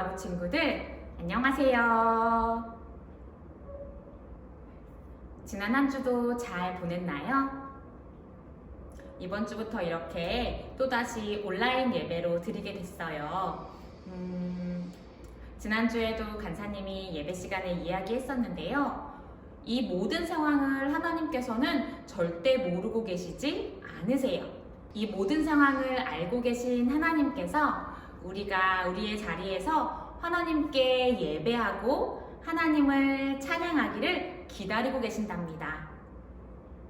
유아부 친구들, 안녕하세요. 지난 한 주도 잘 보냈나요? 이번 주부터 이렇게 또다시 온라인 예배로 드리게 됐어요. 음, 지난주에도 간사님이 예배 시간에 이야기했었는데요. 이 모든 상황을 하나님께서는 절대 모르고 계시지 않으세요. 이 모든 상황을 알고 계신 하나님께서 우리가 우리의 자리에서 하나님께 예배하고 하나님을 찬양하기를 기다리고 계신답니다.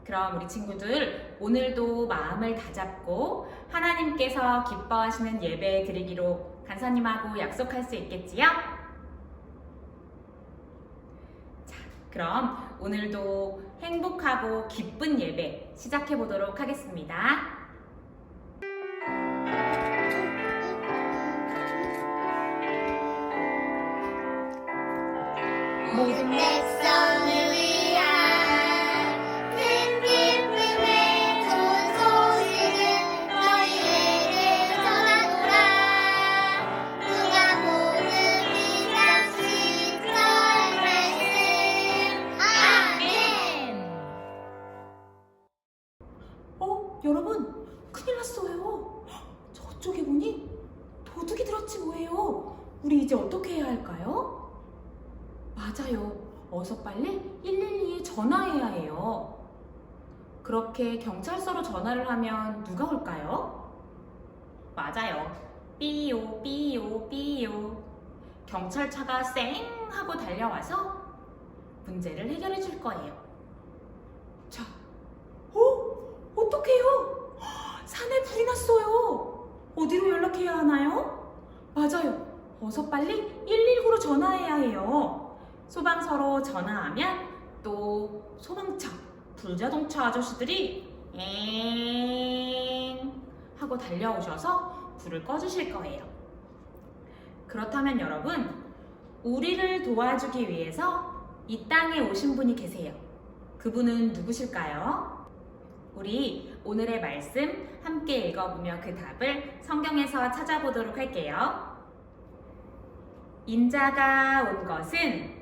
그럼 우리 친구들 오늘도 마음을 다잡고 하나님께서 기뻐하시는 예배 드리기로 간사님하고 약속할 수 있겠지요? 자, 그럼 오늘도 행복하고 기쁜 예배 시작해 보도록 하겠습니다. 모든 백성을 위한 큰 기쁨의 좋은 소식을 너희에게 전하노라 누가 모든 이상 시절 말씀 아멘 어, 여러분, 큰일 났어요. 저쪽에 보니 도둑이 들었지 뭐예요. 우리 이제 어떻게 해야 할까요? 맞아요. 어서 빨리 112에 전화해야 해요. 그렇게 경찰서로 전화를 하면 누가 올까요? 맞아요. 삐요, 삐요, 삐요. 경찰차가 쌩 하고 달려와서 문제를 해결해 줄 거예요. 자, 어? 어떡해요? 산에 불이 났어요. 어디로 연락해야 하나요? 맞아요. 어서 빨리 119로 전화해야 해요. 소방서로 전화하면 또 소방차, 불자동차 아저씨들이 엥 하고 달려오셔서 불을 꺼주실 거예요. 그렇다면 여러분, 우리를 도와주기 위해서 이 땅에 오신 분이 계세요. 그분은 누구실까요? 우리 오늘의 말씀 함께 읽어보며 그 답을 성경에서 찾아보도록 할게요. 인자가 온 것은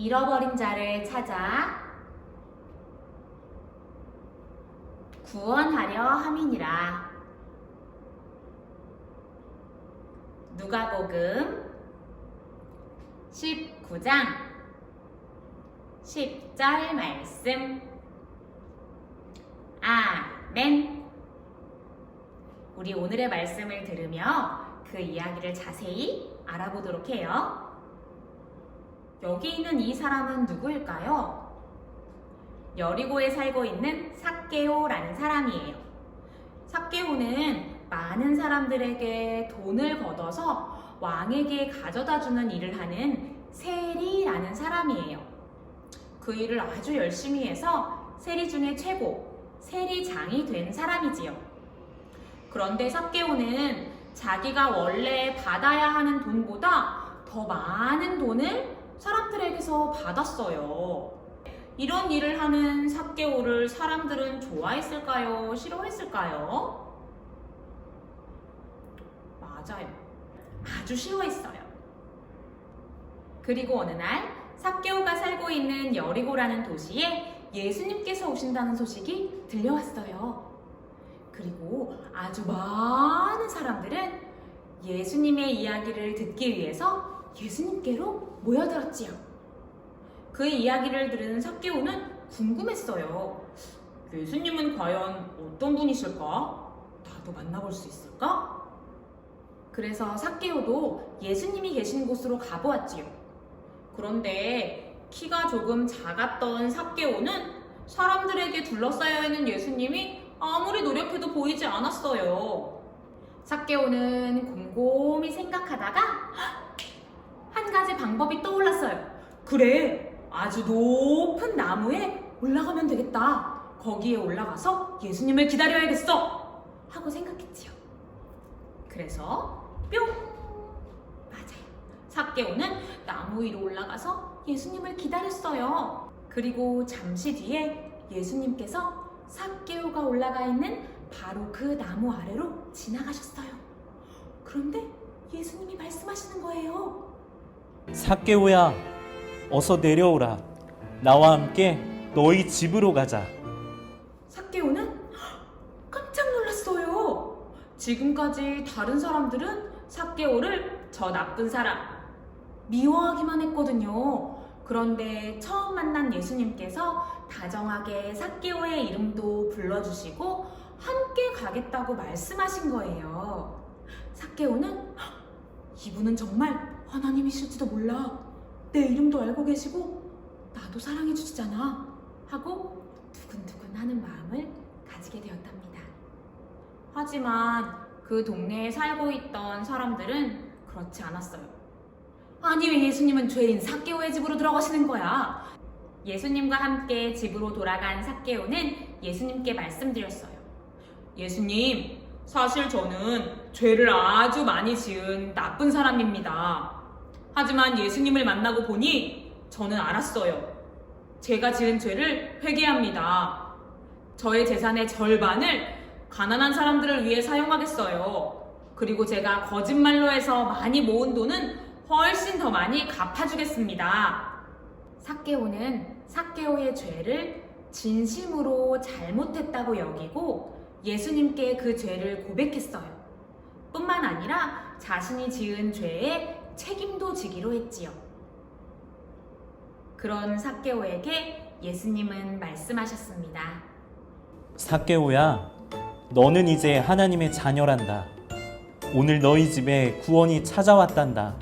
잃어버린 자를 찾아 구원하려 함이니라. 누가복음 19장 10절 말씀. 아멘. 우리 오늘의 말씀을 들으며 그 이야기를 자세히 알아보도록 해요. 여기 있는 이 사람은 누구일까요? 여리고에 살고 있는 삭개오라는 사람이에요. 삭개오는 많은 사람들에게 돈을 걷어서 왕에게 가져다 주는 일을 하는 세리라는 사람이에요. 그 일을 아주 열심히 해서 세리 중에 최고, 세리장이 된 사람이지요. 그런데 삭개오는 자기가 원래 받아야 하는 돈보다 더 많은 돈을 사람들에게서 받았어요. 이런 일을 하는 삭개오를 사람들은 좋아했을까요? 싫어했을까요? 맞아요. 아주 싫어했어요. 그리고 어느 날 삭개오가 살고 있는 여리고라는 도시에 예수님께서 오신다는 소식이 들려왔어요. 그리고 아주 많은 사람들은 예수님의 이야기를 듣기 위해서 예수님께로 모여들었지요. 그 이야기를 들은 삭개오는 궁금했어요. 예수님은 과연 어떤 분이실까? 나도 만나볼 수 있을까? 그래서 삭개오도 예수님이 계신 곳으로 가보았지요. 그런데 키가 조금 작았던 삭개오는 사람들에게 둘러싸여 있는 예수님이 아무리 노력해도 보이지 않았어요. 삭개오는 곰곰이 생각하다가 한 가지 방법이 떠올랐어요. 그래, 아주 높은 나무에 올라가면 되겠다. 거기에 올라가서 예수님을 기다려야겠어. 하고 생각했지요. 그래서 뿅! 맞아요. 삭개오는 나무 위로 올라가서 예수님을 기다렸어요. 그리고 잠시 뒤에 예수님께서 삭개오가 올라가 있는 바로 그 나무 아래로 지나가셨어요. 그런데 예수님이 말씀하시는 거예요. 삭개오야, 어서 내려오라. 나와 함께 너희 집으로 가자. 삭개오는 깜짝 놀랐어요. 지금까지 다른 사람들은 삭개오를 저 나쁜 사람 미워하기만 했거든요. 그런데 처음 만난 예수님께서 다정하게 삭개오의 이름도 불러주시고 함께 가겠다고 말씀하신 거예요. 삭개오는 이분은 정말 하나님이실지도 몰라. 내 이름도 알고 계시고 나도 사랑해 주시잖아. 하고 두근두근 하는 마음을 가지게 되었답니다. 하지만 그 동네에 살고 있던 사람들은 그렇지 않았어요. 아니 왜 예수님은 죄인 삭개오의 집으로 들어가시는 거야? 예수님과 함께 집으로 돌아간 삭개오는 예수님께 말씀드렸어요. 예수님, 사실 저는 죄를 아주 많이 지은 나쁜 사람입니다. 하지만 예수님을 만나고 보니 저는 알았어요. 제가 지은 죄를 회개합니다. 저의 재산의 절반을 가난한 사람들을 위해 사용하겠어요. 그리고 제가 거짓말로 해서 많이 모은 돈은 훨씬 더 많이 갚아주겠습니다. 삭개오는 삭개오의 죄를 진심으로 잘못했다고 여기고 예수님께 그 죄를 고백했어요. 뿐만 아니라 자신이 지은 죄에 책임도 지기로 했지요. 그런 삭개오에게 예수님은 말씀하셨습니다. 삭개오야, 너는 이제 하나님의 자녀란다. 오늘 너희 집에 구원이 찾아왔단다.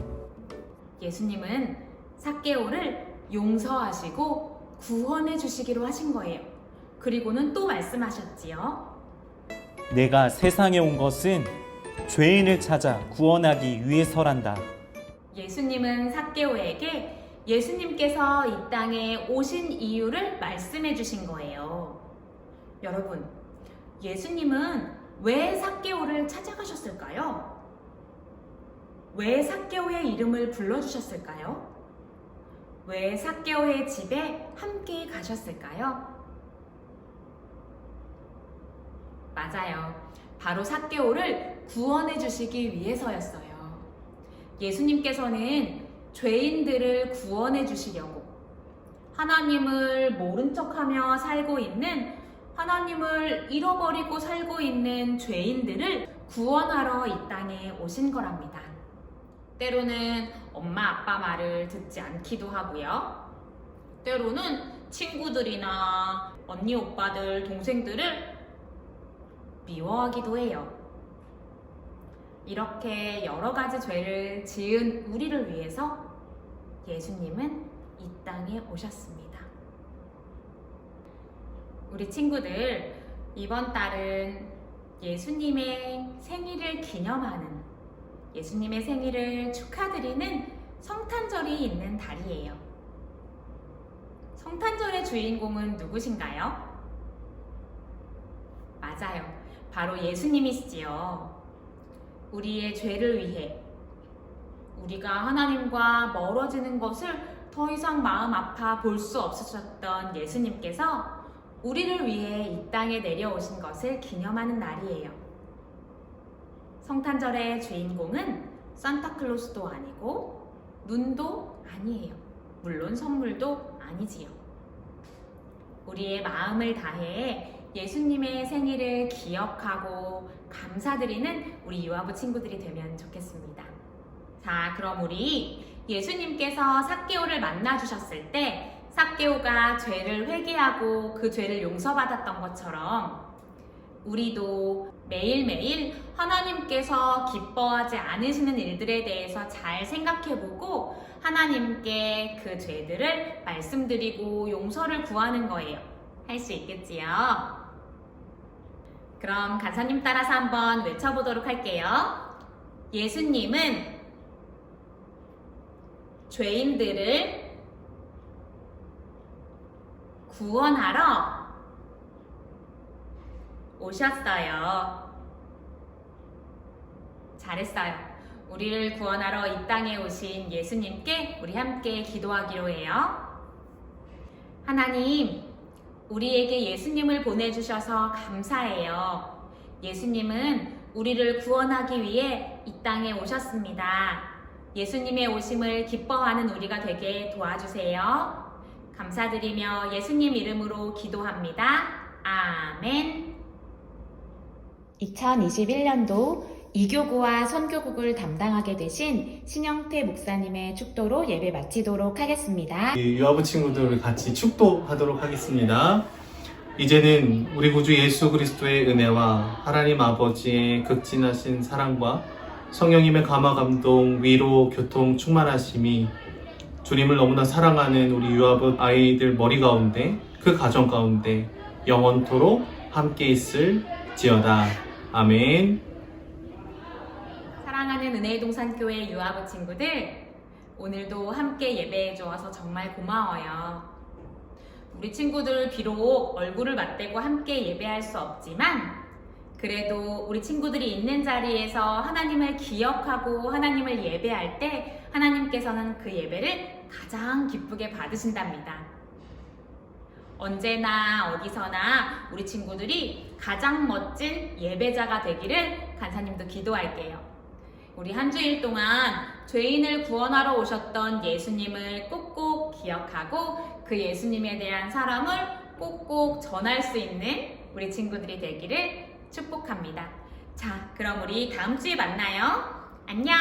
예수님은 삭개오를 용서하시고 구원해 주시기로 하신 거예요. 그리고는 또 말씀하셨지요. 내가 세상에 온 것은 죄인을 찾아 구원하기 위해서란다. 예수님은 삭개오에게 예수님께서 이 땅에 오신 이유를 말씀해 주신 거예요. 여러분, 예수님은 왜 삭개오를 찾아가셨을까요? 왜 삭개오의 이름을 불러주셨을까요? 왜 삭개오의 집에 함께 가셨을까요? 맞아요. 바로 삭개오를 구원해 주시기 위해서였어요. 예수님께서는 죄인들을 구원해 주시려고 하나님을 모른 척하며 살고 있는 하나님을 잃어버리고 살고 있는 죄인들을 구원하러 이 땅에 오신 거랍니다. 때로는 엄마 아빠 말을 듣지 않기도 하고요. 때로는 친구들이나 언니 오빠들 동생들을 미워하기도 해요. 이렇게 여러 가지 죄를 지은 우리를 위해서 예수님은 이 땅에 오셨습니다. 우리 친구들, 이번 달은 예수님의 생일을 기념하는 예수님의 생일을 축하드리는 성탄절이 있는 달이에요. 성탄절의 주인공은 누구신가요? 맞아요. 바로 예수님이시지요. 우리의 죄를 위해 우리가 하나님과 멀어지는 것을 더 이상 마음 아파 볼 수 없으셨던 예수님께서 우리를 위해 이 땅에 내려오신 것을 기념하는 날이에요. 성탄절의 주인공은 산타클로스도 아니고 눈도 아니에요. 물론 선물도 아니지요. 우리의 마음을 다해 예수님의 생일을 기억하고 감사드리는 우리 유아부 친구들이 되면 좋겠습니다. 자, 그럼 우리 예수님께서 삭개오를 만나 주셨을 때 삭개오가 죄를 회개하고 그 죄를 용서받았던 것처럼 우리도 매일매일 하나님께서 기뻐하지 않으시는 일들에 대해서 잘 생각해보고 하나님께 그 죄들을 말씀드리고 용서를 구하는 거예요. 할 수 있겠지요? 그럼 간사님 따라서 한번 외쳐보도록 할게요. 예수님은 죄인들을 구원하러 오셨어요. 잘했어요. 우리를 구원하러 이 땅에 오신 예수님께 우리 함께 기도하기로 해요. 하나님, 우리에게 예수님을 보내주셔서 감사해요. 예수님은 우리를 구원하기 위해 이 땅에 오셨습니다. 예수님의 오심을 기뻐하는 우리가 되게 도와주세요. 감사드리며 예수님 이름으로 기도합니다. 아멘. 2021년도 이교구와 선교국을 담당하게 되신 신영태 목사님의 축도로 예배 마치도록 하겠습니다. 이 유아부 친구들을 같이 축도하도록 하겠습니다. 이제는 우리 구주 예수 그리스도의 은혜와 하나님 아버지의 극진하신 사랑과 성령님의 감화 감동, 위로, 교통, 충만하심이 주님을 너무나 사랑하는 우리 유아부 아이들 머리 가운데 그 가정 가운데 영원토록 함께 있을 지어다. 아멘. 사랑하는 은혜의 동산교회 유아부 친구들, 오늘도 함께 예배해 주어서 정말 고마워요. 우리 친구들 비록 얼굴을 맞대고 함께 예배할 수 없지만, 그래도 우리 친구들이 있는 자리에서 하나님을 기억하고 하나님을 예배할 때 하나님께서는 그 예배를 가장 기쁘게 받으신답니다. 언제나 어디서나 우리 친구들이 가장 멋진 예배자가 되기를 간사님도 기도할게요. 우리 한 주일 동안 죄인을 구원하러 오셨던 예수님을 꼭꼭 기억하고 그 예수님에 대한 사랑을 꼭꼭 전할 수 있는 우리 친구들이 되기를 축복합니다. 자, 그럼 우리 다음 주에 만나요. 안녕!